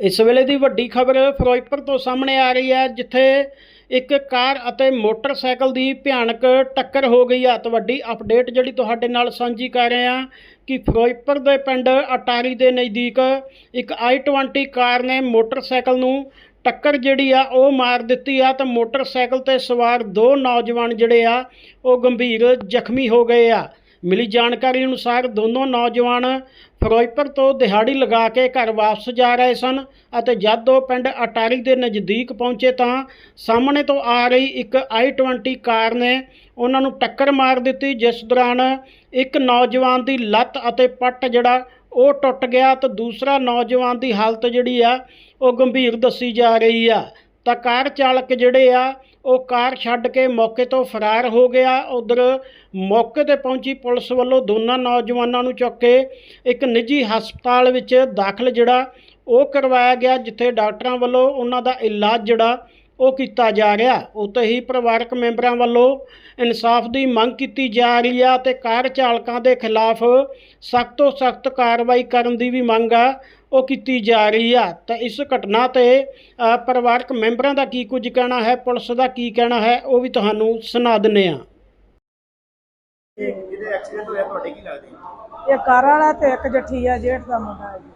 ਇਸ ਵੇਲੇ ਦੀ ਵੱਡੀ ਖਬਰ ਫਿਰੋਜ਼ਪੁਰ ਤੋਂ ਸਾਹਮਣੇ ਆ ਰਹੀ ਹੈ, ਜਿੱਥੇ ਇੱਕ ਕਾਰ ਅਤੇ ਮੋਟਰਸਾਈਕਲ ਦੀ ਭਿਆਨਕ ਟੱਕਰ ਹੋ ਗਈ ਹੈ। ਤਾਂ ਵੱਡੀ ਅਪਡੇਟ ਜਿਹੜੀ ਤੁਹਾਡੇ ਨਾਲ ਸਾਂਝੀ ਕਰ ਰਹੇ ਹਾਂ ਕਿ ਫਿਰੋਜ਼ਪੁਰ ਦੇ ਪਿੰਡ ਅਟਾਰੀ ਦੇ ਨਜ਼ਦੀਕ ਇੱਕ i20 ਕਾਰ ਨੇ ਮੋਟਰਸਾਈਕਲ ਨੂੰ ਟੱਕਰ ਜਿਹੜੀ ਆ, ਉਹ ਮਾਰ ਦਿੱਤੀ ਆ। ਤਾਂ ਮੋਟਰਸਾਈਕਲ ਤੇ ਸਵਾਰ ਦੋ ਨੌਜਵਾਨ ਜਿਹੜੇ ਆ, ਉਹ ਗੰਭੀਰ ਜ਼ਖਮੀ ਹੋ ਗਏ ਆ। ਮਿਲੀ ਜਾਣਕਾਰੀ ਅਨੁਸਾਰ ਦੋਨੋਂ ਨੌਜਵਾਨ ਫਿਰੋਜ਼ਪੁਰ ਤੋਂ ਦਿਹਾੜੀ ਲਗਾ ਕੇ ਘਰ ਵਾਪਸ ਜਾ ਰਹੇ ਸਨ ਅਤੇ ਜਦ ਉਹ ਪਿੰਡ ਅਟਾਰੀ ਦੇ ਨਜ਼ਦੀਕ ਪਹੁੰਚੇ ਤਾਂ ਸਾਹਮਣੇ ਤੋਂ ਆ ਰਹੀ ਇੱਕ i20 ਕਾਰ ਨੇ ਉਹਨਾਂ ਨੂੰ ਟੱਕਰ ਮਾਰ ਦਿੱਤੀ, ਜਿਸ ਦੌਰਾਨ ਇੱਕ ਨੌਜਵਾਨ ਦੀ ਲੱਤ ਅਤੇ ਪੱਟ ਜਿਹੜਾ ਉਹ ਟੁੱਟ ਗਿਆ ਤੇ ਦੂਸਰਾ ਨੌਜਵਾਨ ਦੀ ਹਾਲਤ ਜਿਹੜੀ ਆ, ਉਹ ਗੰਭੀਰ ਦੱਸੀ ਜਾ ਰਹੀ ਆ। ਤਾਂ ਕਾਰ ਚਾਲਕ ਜਿਹੜੇ ਆ, ਉਹ ਕਾਰ ਛੱਡ ਕੇ ਮੌਕੇ ਤੋਂ ਫਰਾਰ ਹੋ ਗਿਆ। ਉਧਰ ਮੌਕੇ ਤੇ ਪਹੁੰਚੀ ਪੁਲਿਸ ਵੱਲੋਂ ਦੋਨਾਂ ਨੌਜਵਾਨਾਂ ਨੂੰ ਚੁੱਕ ਕੇ ਇੱਕ ਨਿੱਜੀ ਹਸਪਤਾਲ ਵਿੱਚ ਦਾਖਲ ਜਿਹੜਾ, ਉਹ ਕਰਵਾਇਆ ਗਿਆ, ਜਿੱਥੇ ਡਾਕਟਰਾਂ ਵੱਲੋਂ ਉਹਨਾਂ ਦਾ ਇਲਾਜ ਜਿਹੜਾ, ਉਹ ਕੀਤਾ ਜਾ ਰਿਹਾ। ਉੱਤੇ ਹੀ ਪਰਿਵਾਰਕ ਮੈਂਬਰਾਂ ਵੱਲੋਂ ਇਨਸਾਫ ਦੀ ਮੰਗ ਕੀਤੀ ਜਾ ਰਹੀ ਆ ਤੇ ਕਾਰ ਚਾਲਕਾਂ ਦੇ ਖਿਲਾਫ ਸਖਤ ਤੋਂ ਸਖਤ ਕਾਰਵਾਈ ਕਰਨ ਦੀ ਵੀ ਮੰਗ ਆ। ਉਹ ਕੀਤੀ ਜਾ ਰਹੀ ਆ। ਤਾਂ ਇਸ ਘਟਨਾ ਤੇ ਪਰਿਵਾਰਕ ਮੈਂਬਰਾਂ ਦਾ ਕੀ ਕੁਝ ਕਹਿਣਾ ਹੈ? ਪੁਲਿਸ ਦਾ ਕੀ ਕਹਿਣਾ ਹੈ? ਉਹ ਵੀ ਤੁਹਾਨੂੰ ਸੁਣਾ ਦਿੰਨੇ ਆ ਇਹ ਜਿਹਦੇ ਐਕਸੀਡੈਂਟ ਹੋਇਆ? ਤੁਹਾਡੇ ਕੀ ਲੱਗਦੀ? ਇਹ ਘਰ ਵਾਲਾ ਤੇ ਇੱਕ ਜਠੀ ਆ ਜੇਠ ਦਾ ਮੁੰਡਾ ਹੈ ਜੀ।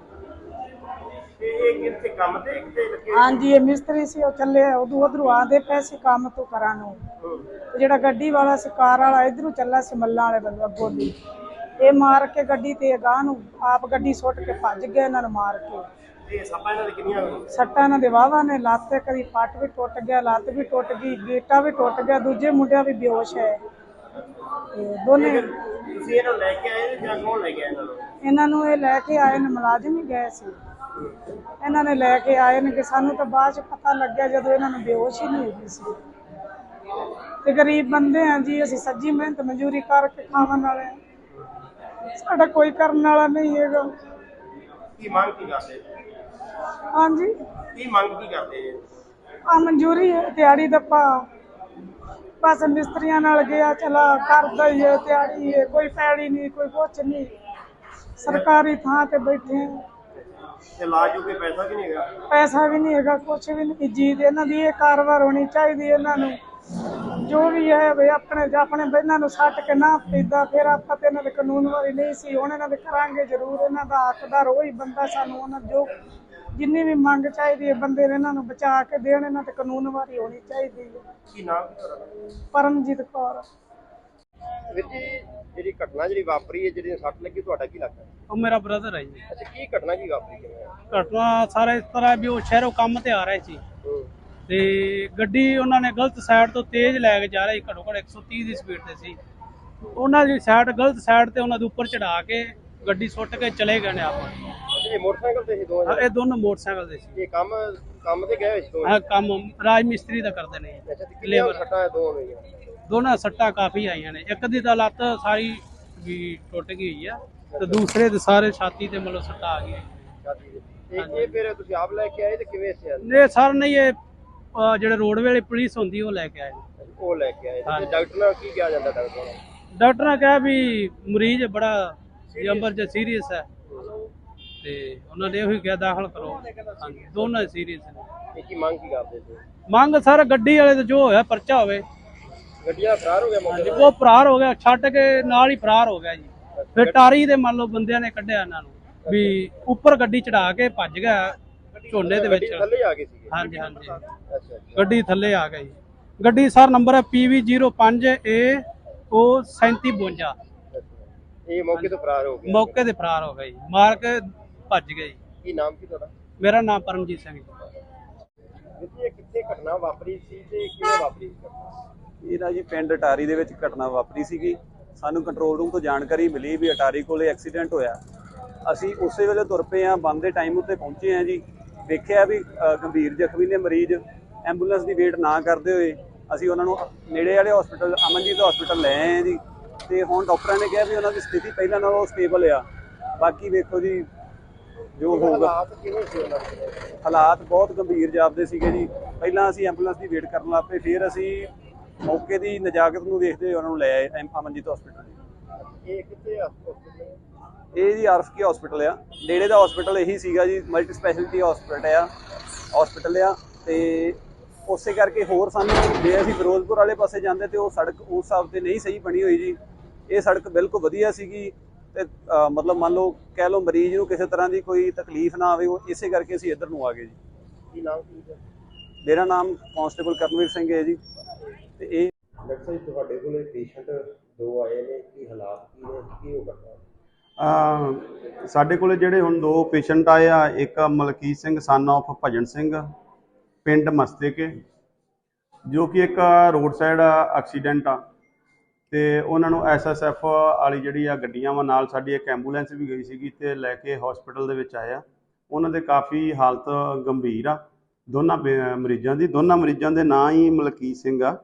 ਤੇ ਇਹ ਕਿੱਥੇ ਕੰਮ ਤੇ ਕਿਤੇ ਲੱਗੇ ਹਾਂਜੀ ਇਹ ਮਿਸਤਰੀ ਸੀ ਉਹ ਚੱਲੇ ਉਦੋਂ ਉਧਰੋਂ ਆਦੇ ਪਏ ਸੀ ਕੰਮ ਤੋਂ ਕਰਾਂ ਨੂੰ। ਜਿਹੜਾ ਗੱਡੀ ਵਾਲਾ ਸੀ ਕਾਰ ਵਾਲਾ ਇਧਰੋਂ ਚੱਲਾ ਸੀ ਮੱਲਾਂ ਵਾਲੇ ਵੱਲੋਂ ਅੱਗੋਂ ਦੀ। ਇਹ ਮਾਰ ਕੇ ਗੱਡੀ ਤੇ ਗਾਂ ਨੂੰ ਆਪ ਗੱਡੀ ਸੁੱਟ ਕੇ ਭੱਜ ਗਏ ਇਹਨਾਂ ਨੂੰ ਮਾਰ ਕੇ। ਤੇ ਸੱਪਾਂ ਇਹਨਾਂ ਦੇ ਕਿੰਨੀਆਂ ਹੋਈਆਂ? ਸੱਟਾਂ ਇਹਨਾਂ ਦੇ ਵਾਵਾ ਨੇ ਲੱਤ ਤੇ ਕਦੀ ਪੱਟ ਵੀ ਟੁੱਟ ਗਿਆ ਲੱਤ ਵੀ ਟੁੱਟ ਗਈ ਗੇਟਾ ਵੀ ਟੁੱਟ ਗਿਆ ਦੂਜੇ ਮੁੰਡਿਆਂ ਵੀ ਬੇਹੋਸ਼ ਹੈ। ਤੇ ਦੋਨੇ ਤੁਸੀਂ ਇਹਨਾਂ ਨੂੰ ਲੈ ਕੇ ਆਏ ਜਾਂ ਕੌਣ ਲੈ ਕੇ ਆਇਆ ਇਹਨਾਂ ਨੂੰ? ਇਹਨਾਂ ਨੂੰ ਇਹ ਲੈ ਕੇ ਆਏ ਨੇ ਮੁਲਾਜ਼ਮ ਹੀ ਗਏ ਸੀ। ਇਹਨਾਂ ਨੇ ਲੈ ਕੇ ਆਏ ਨੇ ਕਿ ਸਾਨੂੰ ਤਾਂ ਬਾਅਦ ਚ ਪਤਾ ਲੱਗਿਆ ਜਦੋਂ ਇਹਨਾਂ ਨੂੰ ਬੇਹੋਸ਼ ਹੀ ਨਹੀਂ ਹੋਈ ਸੀ। ਤੇ ਗਰੀਬ ਬੰਦੇ ਆ ਜੀ ਅਸੀਂ ਸੱਜੀ ਮਿਹਨਤ ਮਜ਼ਦੂਰੀ ਕਰਕੇ ਖਾਣ ਵਾਲੇ। ਸਾਡਾ ਕੋਈ ਕਰਨ ਵਾਲਾ ਨਹੀਂ ਹੈਗਾ। ਕੀ ਮੰਗ ਕੀ ਕਰਦੇ? ਹਾਂਜੀ। ਕੀ ਮੰਗ ਕੀ ਕਰਦੇ ਆ ਮਨਜ਼ੂਰੀ ਹੈ ਦਿਹਾੜੀ ਦੱਪਾ ਬਸ ਮਿਸਤਰੀਆਂ ਨਾਲ ਗਿਆ ਚਲਾ ਕਰਦਾ ਹੀ ਹੈ ਦਿਹਾੜੀ ਹੈ ਕੋਈ ਪੈੜੀ ਨਹੀਂ ਕੋਈ ਕੁਛ ਨਹੀਂ। ਸਰਕਾਰੀ ਥਾਂ ਤੇ ਬੈਠੇ ਇਲਾਜ ਕੋਈ ਪੈਸਾ ਵੀ ਨਹੀਂ ਹੈਗਾ? ਪੈਸਾ ਵੀ ਨਹੀਂ ਹੈਗਾ ਕੁਛ ਵੀ ਨਹੀਂ। ਜੀ ਤੇ ਇਹਨਾਂ ਦੀ ਇਹ ਕਾਰਵਾਰ ਹੋਣੀ ਚਾਹੀਦੀ ਇਹਨਾਂ ਨੂੰ। ਜੋ ਵੀ ਹੈ ਵੀ ਆਪਣੇ ਜਾਂ ਆਪਣੇ ਇਹਨਾਂ ਨੂੰ ਸੱਟ ਕੇ ਨਾ ਪੈਦਾ ਫਿਰ ਆਪਾਂ ਤੇ ਇਹਨਾਂ ਦੇ ਕਾਨੂੰਨ ਵਾਰੀ ਨਹੀਂ ਸੀ। ਹੁਣ ਇਹਨਾਂ ਦੇ ਕਰਾਂਗੇ ਜ਼ਰੂਰ ਇਹਨਾਂ ਦਾ ਹੱਕਦਾਰ ਉਹੀ ਬੰਦਾ ਸਾਨੂੰ ਉਹਨਾਂ ਜੋ ਜਿੰਨੀ ਵੀ ਮੰਗ ਚਾਹੀਦੀ ਹੈ ਬੰਦੇ ਨੇ ਇਹਨਾਂ ਨੂੰ ਬਚਾ ਕੇ ਦੇਣ ਇਹਨਾਂ ਤੇ ਕਾਨੂੰਨ ਵਾਰੀ ਹੋਣੀ ਚਾਹੀਦੀ ਹੈ। ਕੀ ਨਾਮ ਕੀ ਤੁਹਾਡਾ? ਪਰਮਜੀਤ ਕੌਰ। ਵੀਰ ਜੀ ਜਿਹੜੀ ਘਟਨਾ ਜਿਹੜੀ ਵਾਪਰੀ ਹੈ ਜਿਹੜੀ ਸੱਟ ਲੱਗੀ ਤੁਹਾਡਾ ਕੀ ਲੱਗਦਾ? ਉਹ ਮੇਰਾ ਬ੍ਰਦਰ ਹੈ ਜੀ। ਅੱਛਾ ਕੀ ਘਟਨਾ ਕੀ ਵਾਪਰੀ ਕਿਵੇਂ? ਘਟਨਾ ਸਾਰਾ ਇਸ ਤਰ੍ਹਾਂ ਵੀ ਉਹ ਸ਼ਹਿਰੋਂ ਕੰਮ ਤੇ ਆ ਰਹੇ ਸੀ। ਤੇ ਗੱਡੀ ਉਹਨਾਂ ਨੇ ਗਲਤ ਸਾਈਡ ਤੋਂ ਤੇਜ਼ ਲੈ ਕੇ ਜਾ ਰਹੀ ਘੱਟੋ ਘੱਟ 130 ਦੀ ਸਪੀਡ ਤੇ ਸੀ। ਉਹਨਾਂ ਦੀ ਸਾਈਡ ਗਲਤ ਸਾਈਡ ਤੇ ਉਹਨਾਂ ਦੇ ਉੱਪਰ ਚੜਾ ਕੇ ਗੱਡੀ ਸੁੱਟ ਕੇ ਚਲੇ ਗਏ ਨੇ ਆਪ ਇਹ ਮੋਟਰਸਾਈਕਲ ਤੇ ਸੀ ਦੋ ਇਹ ਦੋਨੋਂ ਮੋਟਰਸਾਈਕਲ ਦੇ ਸੀ। ਇਹ ਕੰਮ ਕੰਮ ਤੇ ਗਏ ਹੋਏ ਸੀ ਦੋ ਇਹ ਕੰਮ ਰਾਜ ਮਿਸਤਰੀ ਦਾ ਕਰਦੇ ਨੇ। ਤੇ Labor। ਸੱਟਾਂ ਦੋ ਹੋਈਆਂ? ਦੋਨਾਂ ਸੱਟਾਂ ਕਾਫੀ ਆਈਆਂ ਨੇ। ਇੱਕ ਦੀ ਤਾਂ ਲੱਤ ਸਾਰੀ ਵੀ ਟੁੱਟ ਗਈ ਹੋਈ ਆ ਤੇ ਦੂਸਰੇ ਦੇ ਸਾਰੇ ਛਾਤੀ ਤੇ ਮਤਲਬ ਸੱਟਾਂ ਆ ਗਈਆਂ। ਛਾਤੀ ਤੇ ਇਹ ਫਿਰ ਤੁਸੀਂ ਆਪ ਲੈ ਕੇ ਆਏ ਤੇ ਕਿਵੇਂ ਸੀ? ਆਏ? ਇਹ ਸਰ ਨਹੀਂ ਇਹ ਜਿਹੜੇ ਰੋਡਵੇ ਵਾਲੀ ਪੁਲਿਸ ਹੁੰਦੀ ਉਹ ਲੈ ਕੇ ਆਏ ਉਹ ਲੈ ਕੇ ਆਏ ਤੇ। ਡਾਕਟਰ ਨਾਲ ਕੀ ਕਿਹਾ ਜਾਂਦਾ ਡਾਕਟਰ ਨਾਲ ਡਾਕਟਰ ਨੇ ਕਿਹਾ ਵੀ ਮਰੀਜ਼ ਬੜਾ ਜੰਬਰ ਜਿਹਾ ਸੀਰੀਅਸ ਹੈ। ਤੇ ਉਹਨਾਂ ਨੇ ਉਹੀ ਕਿਹਾ ਦਾਖਲ ਕਰੋ। ਹਾਂਜੀ ਦੋਨਾਂ ਸੀਰੀਅਸ ਨੇ। ਕੀ ਮੰਗ ਕੀ ਕਰਦੇ ਸੀ? ਮੰਗ ਸਰ ਗੱਡੀ ਵਾਲੇ ਤੇ ਜੋ ਹੋਇਆ ਪਰਚਾ ਹੋਵੇ। ਗੱਡੀਆਂ ਫਰਾਰ ਹੋ ਗਿਆ ਮੌਕੇ ਹਾਂਜੀ ਉਹ ਫਰਾਰ ਹੋ ਗਿਆ ਛੱਡ ਕੇ ਨਾਲ ਹੀ ਫਰਾਰ ਹੋ ਗਿਆ ਜੀ। ਫਿਰ ਟਾਰੀ ਦੇ ਮੰਨ ਲਓ ਬੰਦਿਆਂ ਨੇ ਕੱਢਿਆ ਇਹਨਾਂ ਨੂੰ। ਵੀ ਉੱਪਰ ਗੱਡੀ ਚੜਾ ਕੇ ਭੱਜ ਗਿਆ। ਝੋਨੇ ਦੇ ਵਿੱਚ। ਥੱਲੇ ਆ ਗਈ ਸੀ ਹਾਂਜੀ ਹਾਂਜੀ। ਗੱਡੀ ਥੱਲੇ ਆ ਗਈ। ਗੱਡੀ ਸਰ ਨੰਬਰ ਹੈ PV05A ਉਹ 3752 ਇਹ ਮੌਕੇ ਤੋਂ ਫਰਾਰ ਹੋ ਗਿਆ ਮੌਕੇ ਤੇ ਫਰਾਰ ਹੋ ਗਿਆ ਜੀ। ਮਾਰ ਕੇ ਭੱਜ ਗਿਆ ਜੀ। ਕੀ ਨਾਮ ਕੀ ਤੁਹਾਡਾ? ਮੇਰਾ ਨਾਮ ਪਰਮਜੀਤ ਸਿੰਘ ਜੀ। ਜੀ ਇਹ ਕਿੱਥੇ ਘਟਨਾ ਵਾਪਰੀ ਸੀ ਤੇ ਕਿਵੇਂ ਵਾਪਰੀ ਸੀ ਘਟਨਾ? ਇਹ ਨਾ ਜੀ ਪਿੰਡ ਅਟਾਰੀ ਦੇ ਵਿੱਚ ਘਟਨਾ ਵਾਪਰੀ ਸੀਗੀ। ਸਾਨੂੰ ਕੰਟਰੋਲ ਰੂਮ ਤੋਂ ਜਾਣਕਾਰੀ ਮਿਲੀ ਵੀ ਅਟਾਰੀ ਕੋਲੇ ਐਕਸੀਡੈਂਟ ਹੋਇਆ। ਅਸੀਂ ਉਸੇ ਵੇਲੇ ਤੁਰ ਪਏ ਆ ਬੰਦ ਦੇ ਟਾਈਮ ਉੱਤੇ ਪਹੁੰਚੇ ਆ ਜੀ। ਦੇਖਿਆ ਵੀ ਗੰਭੀਰ ਜ਼ਖਮੀ ਨੇ ਮਰੀਜ਼ ਐਂਬੂਲੈਂਸ ਦੀ ਵੇਟ ਨਾ ਕਰਦੇ ਹੋਏ ਅਸੀਂ ਉਹਨਾਂ ਨੂੰ ਨੇੜੇ ਵਾਲੇ ਹਸਪੀਟਲ ਅਮਨਜੀਤ ਹਸਪੀਟਲ ਲੈ ਆਏ ਜੀ। ਤੇ ਹੁਣ ਡਾਕਟਰਾਂ ਨੇ ਕਿਹਾ ਵੀ ਉਹਨਾਂ ਦੀ ਸਥਿਤੀ ਪਹਿਲਾਂ ਨਾਲੋਂ ਸਟੇਬਲ ਆ। ਬਾਕੀ ਵੇਖੋ ਜੀ ਜੋ ਹੋਊਗਾ। ਹਾਲਾਤ ਬਹੁਤ ਗੰਭੀਰ ਜਾਪਦੇ ਸੀਗੇ ਜੀ। ਪਹਿਲਾਂ ਅਸੀਂ ਐਂਬੂਲੈਂਸ ਦੀ ਵੇਟ ਕਰਨ ਲੱਗ ਪਏ ਫਿਰ ਅਸੀਂ ਮੌਕੇ ਦੀ ਨਜਾਕਤ ਨੂੰ ਦੇਖਦੇ ਹੋਏ ਉਹਨਾਂ ਨੂੰ ਲੈ ਆਏ ਅਮਨਜੀਤ ਹਸਪੀਟਲ ਇਹ ਕਿੱਥੇ ਹਸਪਤਾਲ ਇਹ ਜੀ ਆਰਫਕੀ ਹਸਪੀਟਲ ਆ। ਨੇੜੇ ਦਾ ਹਸਪੀਟਲ ਇਹੀ ਸੀਗਾ ਜੀ ਮਲਟੀ ਸਪੈਸ਼ਲਿਟੀ ਹਸਪੀਟਲ ਆ ਹਸਪੀਟਲ ਆ ਤੇ ਉਸੇ ਕਰਕੇ ਹੋਰ ਸਾਨੂੰ ਜੇ ਅਸੀਂ ਫਿਰੋਜ਼ਪੁਰ ਵਾਲੇ ਪਾਸੇ ਜਾਂਦੇ ਤੇ ਉਹ ਸੜਕ ਉਸ ਹਿਸਾਬ ਤੇ ਨਹੀਂ ਸਹੀ ਬਣੀ ਹੋਈ ਜੀ। ਇਹ ਸੜਕ ਬਿਲਕੁਲ ਵਧੀਆ ਸੀਗੀ ਤੇ ਮਤਲਬ ਮੰਨ ਲਓ ਕਹਿ ਲਓ ਮਰੀਜ਼ ਨੂੰ ਕਿਸੇ ਤਰ੍ਹਾਂ ਦੀ ਕੋਈ ਤਕਲੀਫ ਨਾ ਆਵੇ ਉਹ ਇਸੇ ਕਰਕੇ ਅਸੀਂ ਇੱਧਰ ਨੂੰ ਆ ਗਏ ਜੀ। ਕੀ ਨਾਮ ਕੀ ਮੇਰਾ ਨਾਮ ਕਾਂਸਟੇਬਲ ਕਰਨਵੀਰ ਸਿੰਘ ਹੈ ਜੀ। ਤੇ ਇਹ ਡਾਕਟਰ ਸਾਹਿਬ ਤੁਹਾਡੇ ਕੋਲੇ ਪੇਸ਼ੈਂਟ ਦੋ ਆਏ ਨੇ ਕੀ ਹਾਲਾਤ ਕੀ ਨੇ ਕੀ ਉਹ ਸਾਡੇ ਕੋਲੇ ਜਿਹੜੇ ਹੁਣ ਦੋ ਪੇਸ਼ੈਂਟ ਆਏ ਆ ਇੱਕ ਮਲਕੀਤ ਸਿੰਘ ਸਨ of ਭਜਨ ਸਿੰਘ ਪਿੰਡ ਮਸਤੇਕੇ ਜੋ ਕਿ ਇੱਕ ਰੋਡ ਸਾਈਡ ਐਕਸੀਡੈਂਟ ਆ। ਤੇ ਉਹਨਾਂ ਨੂੰ ਐਸਐਸਐਫ ਵਾਲੀ ਜਿਹੜੀ ਆ ਗੱਡੀਆਂ ਵਾ ਨਾਲ ਸਾਡੀ ਇੱਕ ਐਂਬੂਲੈਂਸ ਵੀ ਗਈ ਸੀਗੀ ਤੇ ਲੈ ਕੇ ਹਸਪੀਟਲ ਦੇ ਵਿੱਚ ਆਇਆ ਉਹਨਾਂ ਦੇ ਕਾਫੀ ਹਾਲਤ ਗੰਭੀਰ ਆ। ਦੋਨਾਂ ਬੇ- ਮਰੀਜ਼ਾਂ ਦੀ ਦੋਨਾਂ ਮਰੀਜ਼ਾਂ ਦੇ ਨਾਂ ਹੀ ਮਲਕੀਤ ਸਿੰਘ ਆ।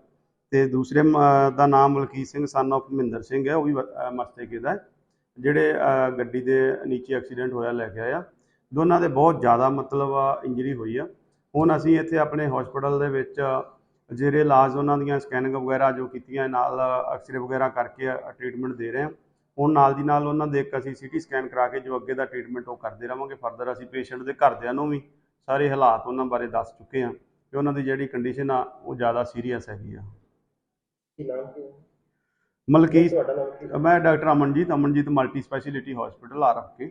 ਤੇ ਦੂਸਰੇ ਮ- ਦਾ ਨਾਮ ਮਲਕੀਤ ਸਿੰਘ ਸਨ of ਮਹਿੰਦਰ ਸਿੰਘ ਹੈ ਉਹ ਵੀ ਅਹ, ਮਸਤੇਕੇ ਦਾ ਹੈ। ਜਿਹੜੇ ਗੱਡੀ ਦੇ ਨੀਚੇ ਐਕਸੀਡੈਂਟ ਹੋਇਆ, ਲੈ ਕੇ ਆਇਆ। ਦੋਨਾਂ ਦੇ ਬਹੁਤ ਜ਼ਿਆਦਾ ਮਤਲਬ ਇੰਜਰੀ ਹੋਈ ਆ। ਹੁਣ ਅਸੀਂ ਇੱਥੇ ਆਪਣੇ ਹਸਪੀਟਲ ਦੇ ਵਿੱਚ ਜਿਹੜੇ ਇਲਾਜ ਉਹਨਾਂ ਦੀਆਂ ਸਕੈਨਿੰਗ ਵਗੈਰਾ ਜੋ ਕੀਤੀਆਂ, ਨਾਲ ਐਕਸਰੇ ਵਗੈਰਾ ਕਰਕੇ ਟ੍ਰੀਟਮੈਂਟ ਦੇ ਰਹੇ ਹਾਂ। ਹੁਣ ਨਾਲ ਦੀ ਨਾਲ ਉਹਨਾਂ ਦੇ ਇੱਕ ਅਸੀਂ ਸੀਟੀ ਸਕੈਨ ਕਰਾ ਕੇ, ਜੋ ਅੱਗੇ ਦਾ ਟ੍ਰੀਟਮੈਂਟ ਉਹ ਕਰਦੇ ਰਵਾਂਗੇ। ਫਰਦਰ ਅਸੀਂ ਪੇਸ਼ੈਂਟ ਦੇ ਘਰਦਿਆਂ ਨੂੰ ਵੀ ਸਾਰੇ ਹਾਲਾਤ ਉਹਨਾਂ ਬਾਰੇ ਦੱਸ ਚੁੱਕੇ ਹਾਂ ਕਿ ਉਹਨਾਂ ਦੀ ਜਿਹੜੀ ਕੰਡੀਸ਼ਨ ਆ, ਉਹ ਜ਼ਿਆਦਾ ਸੀਰੀਅਸ ਹੈਗੀ ਆ। ਕੀ ਨਾਮ ਕੀ ਹੈ? ਮਲਕੀਤ ਤੁਹਾਡਾ ਨਾਮ ਕੀ ਹੈ? ਮੈਂ doctor Amanjeet Amanjeet multi speciality hospital ਆ ਰੱਖ ਕੇ